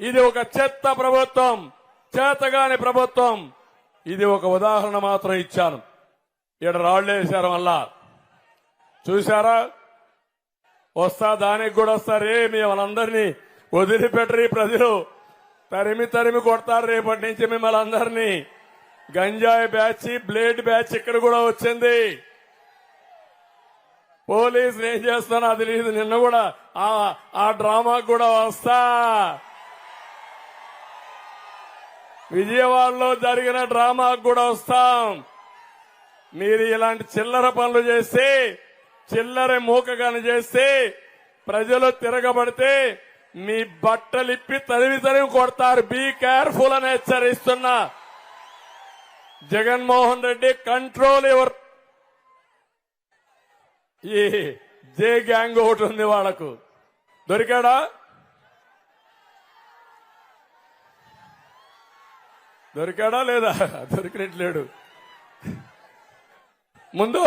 ఇది ఒక చెత్త ప్రభుత్వం చేతగాని ప్రభుత్వం. ఇది ఒక ఉదాహరణ మాత్రం ఇచ్చాను. ఇక్కడ రాళ్ళు వేశారు మళ్ళా. చూశారా? వస్తా దానికి కూడా వస్తారే మిమ్మల్ని అందరినీ వదిలిపెట్టరు ఈ ప్రజలు. తరిమి తరిమి కొడతారు రేపటి నుంచి మిమ్మల్ని అందరినీ. గంజాయి బ్యాచ్ బ్లేడ్ బ్యాచ్ ఇక్కడ కూడా వచ్చింది. పోలీసులు ఏం చేస్తానో అది లేదు నిన్న కూడా ఆ ఆ డ్రామాకు కూడా వస్తా. విజయవాడలో జరిగిన డ్రామాకు కూడా వస్తాం. మీరు ఇలాంటి చిల్లర పనులు చేస్తే చిల్లర మూకగాని చేస్తే ప్రజలు తిరగబడితే మీ బట్టలిప్పి తరివి తరివి కొడతారు. బీ కేర్ఫుల్ అని హెచ్చరిస్తున్నా. జగన్మోహన్ రెడ్డి కంట్రోల్ ఎవరు? ఈ జే గ్యాంగ్ ఒకటి ఉంది వాళ్ళకు. దొరికాడా? దొరికాడా లేదా? దొరికినట్లేడు. ముందు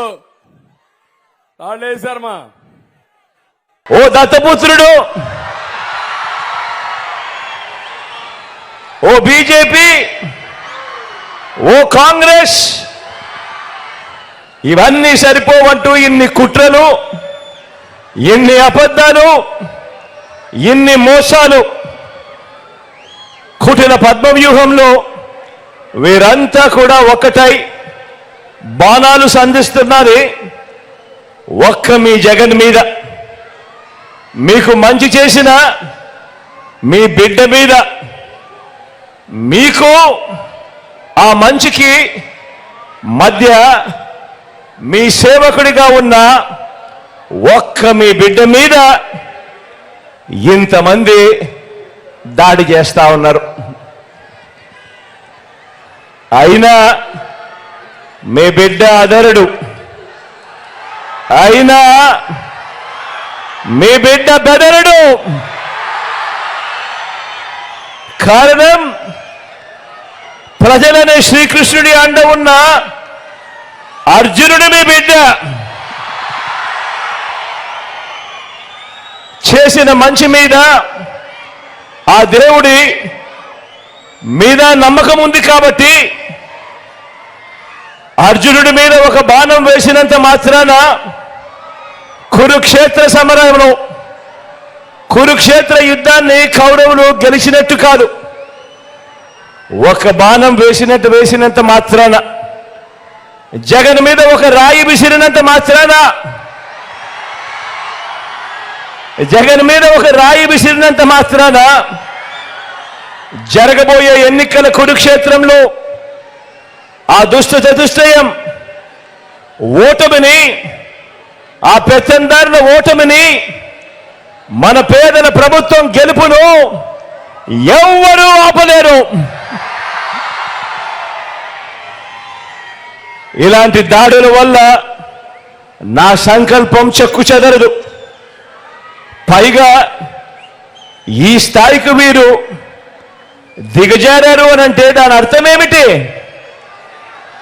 వాళ్ళేశారమ్మా ఓ దత్తపుత్రుడు! ఓ బీజేపీ! ఓ కాంగ్రెస్! ఇవన్నీ సరిపోవంటూ ఇన్ని కుట్రలు ఇన్ని అబద్ధాలు ఇన్ని మోసాలు. కుటిల పద్మవ్యూహంలో వీరంతా కూడా ఒక్కటై బాణాలు సంధిస్తున్నది ఒక్క మీ జగన్ మీద. మీకు మంచి చేసిన మీ బిడ్డ మీద. మీకు ఆ మంచికి మధ్య మీ సేవకుడిగా ఉన్న ఒక్క మీ బిడ్డ మీద ఇంతమంది దాడి చేస్తా ఉన్నారు. అయినా మీ బిడ్డ అదరుడు. అయినా మీ బిడ్డ బెదరుడు. కారణం ప్రజలనే శ్రీకృష్ణుడి అండ ఉన్న అర్జునుడు మీ బిడ్డ. చేసిన మంచి మీద ఆ దేవుడి మీద నమ్మకం ఉంది కాబట్టి అర్జునుడి మీద ఒక బాణం వేసినంత మాత్రాన కురుక్షేత్ర సమరంలో కురుక్షేత్ర యుద్ధాన్ని కౌరవులు గెలిచినట్టు కాదు. ఒక బాణం వేసినట్టు వేసినంత మాత్రాన జగన్ మీద ఒక రాయి విసిరినంత మాత్రాన జగన్ మీద ఒక రాయి విసిరినంత మాత్రాన జరగబోయే ఎన్నికల కురుక్షేత్రంలో ఆ దుష్ట చతుష్టయం ఓటమిని ఆ పెత్తందారుల ఓటమిని మన పేదల ప్రభుత్వం గెలుపును ఎవ్వరూ ఆపలేరు. ఇలాంటి దాడుల వల్ల నా సంకల్పం చెక్కు చెదరదు. పైగా ఈ స్థాయికి వీరు దిగజారారు అని అంటే దాని అర్థం ఏమిటి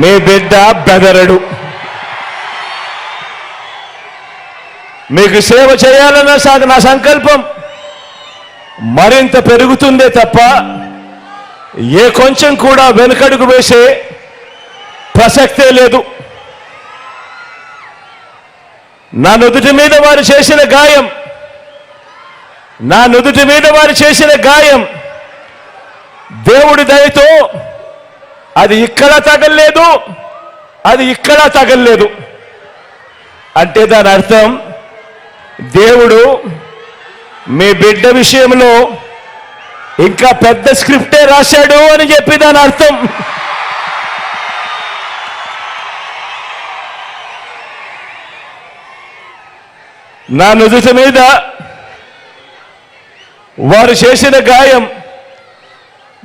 మీ బిడ్డ బెదరడు. మీకు సేవ చేయాలన్న సాగు నా సంకల్పం మరింత పెరుగుతుందే తప్ప ఏ కొంచెం కూడా వెనుకడుగు వేసే ప్రసక్తే లేదు. నా నుదుటి మీద వారు చేసిన గాయం నా నుదుటి మీద వారు చేసిన గాయం దేవుడి దయతో అది ఇక్కడ తగలలేదు అది ఇక్కడ తగలలేదు. అంటే దాని అర్థం దేవుడు మీ బిడ్డ విషయంలో ఇంకా పెద్ద స్క్రిప్టే రాశాడు అని చెప్పి దాని అర్థం. నా నుదుటి మీద వారు చేసిన గాయం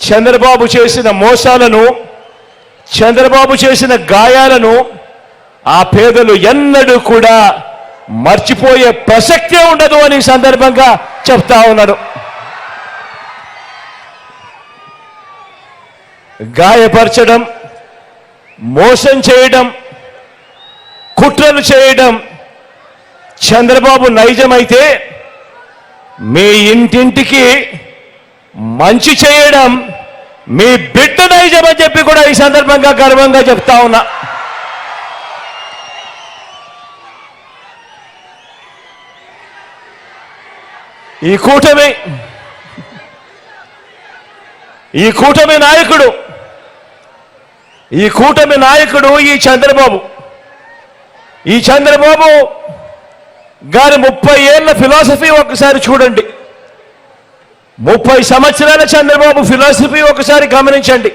చంద్రబాబు చేసిన మోసాలను చంద్రబాబు చేసిన గాయాలను ఆ పేదలు ఎన్నడూ కూడా మర్చిపోయే ప్రసక్తే ఉండదు అని సందర్భంగా చెప్తా ఉన్నాను గాయపరచడం మోసం చేయడం కుట్రలు చేయడం చంద్రబాబు నైజమైతే మీ ఇంటింటికి మంచి చేయడం మీ బిడ్డ నైజం అని చెప్పి కూడా ఈ సందర్భంగా గర్వంగా చెప్తా ఉన్నా. ఈ కూటమి ఈ కూటమి నాయకుడు ఈ కూటమి నాయకుడు ఈ చంద్రబాబు. ఈ చంద్రబాబు గారి ముప్పై ఏళ్ళ ఫిలాసఫీ ఒకసారి చూడండి. ముప్పై సంవత్సరాల చంద్రబాబు ఫిలాసఫీ ఒకసారి గమనించండి.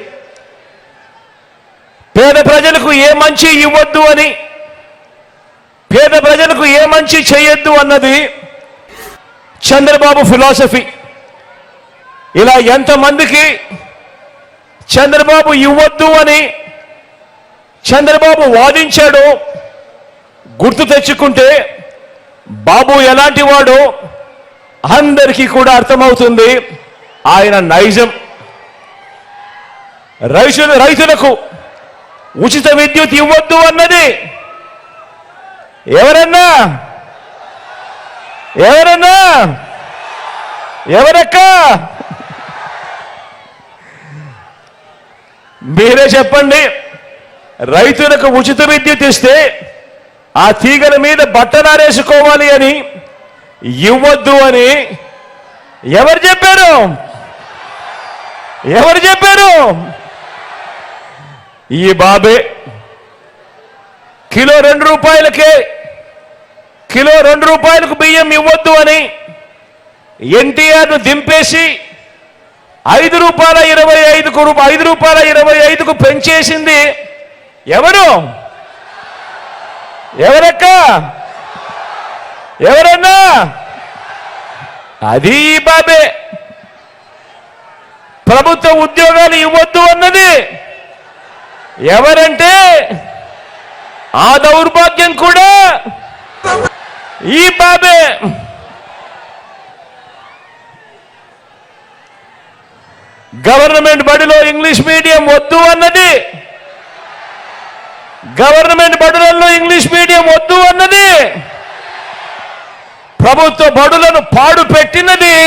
పేద ప్రజలకు ఏ మంచి ఇవ్వద్దు అని పేద ప్రజలకు ఏ మంచి చేయొద్దు అన్నది చంద్రబాబు ఫిలాసఫీ. ఇలా ఎంతమందికి చంద్రబాబు ఇవ్వద్దు అని చంద్రబాబు వాదించాడో గుర్తు తెచ్చుకుంటే బాబు ఎలాంటి వాడో అందరికీ కూడా అర్థమవుతుంది ఆయన నైజం. రైతులు రైతులకు ఉచిత విద్యుత్ ఇవ్వద్దు అన్నది. ఎవరన్నా? ఎవరన్నా? ఎవరక్క? మీరే చెప్పండి. రైతులకు ఉచిత విద్యుత్ ఇస్తే ఆ తీగల మీద బట్టనారేసుకోవాలి అని ఇవ్వద్దు అని ఎవరు చెప్పారు? ఎవరు చెప్పారు? ఈ బాబే. కిలో రెండు రూపాయలకే కిలో రెండు రూపాయలకు బియ్యం ఇవ్వద్దు అని ఎన్టీఆర్ను దింపేసి ఐదు రూపాయల ఇరవై ఐదుకు ఐదు రూపాయల ఇరవై ఐదుకు పెంచేసింది ఎవరు? ఎవరక్క? ఎవరన్నా? అది ఈ బాబే. ప్రభుత్వ ఉద్యోగాలు ఇవ్వద్దు అన్నది. ఎవరంటే? ఆ దౌర్భాగ్యం కూడా ఈ బాబే. గవర్నమెంట్ బడిలో ఇంగ్లీష్ మీడియం వద్దు అన్నది. గవర్నమెంట్ బడులలో ఇంగ్లీష్ మీడియం వద్దు అన్నది. ప్రభుత్వ బడులను పాడు పెట్టినది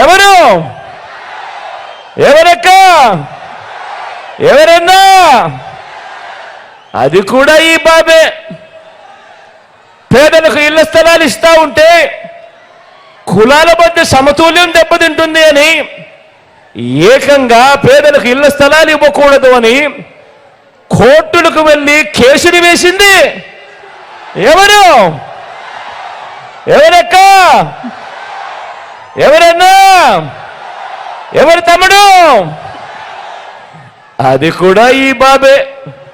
ఎవరు? ఎవరక్క? ఎవరన్నా? అది కూడా ఈ బాబే. పేదలకు ఇళ్ళ స్థలాలు ఇస్తా ఉంటే కులాల మధ్య సమతుల్యం దెబ్బతింటుంది అని ఏకంగా పేదలకు ఇళ్ళ స్థలాలు ఇవ్వకూడదు అని కోర్టులకు వెళ్ళి కేసుని వేసింది. ఎవరు? ఎవరక్క? ఎవరన్నా? ఎవరు తమ్ముడు? అది కూడా ఈ బాబే.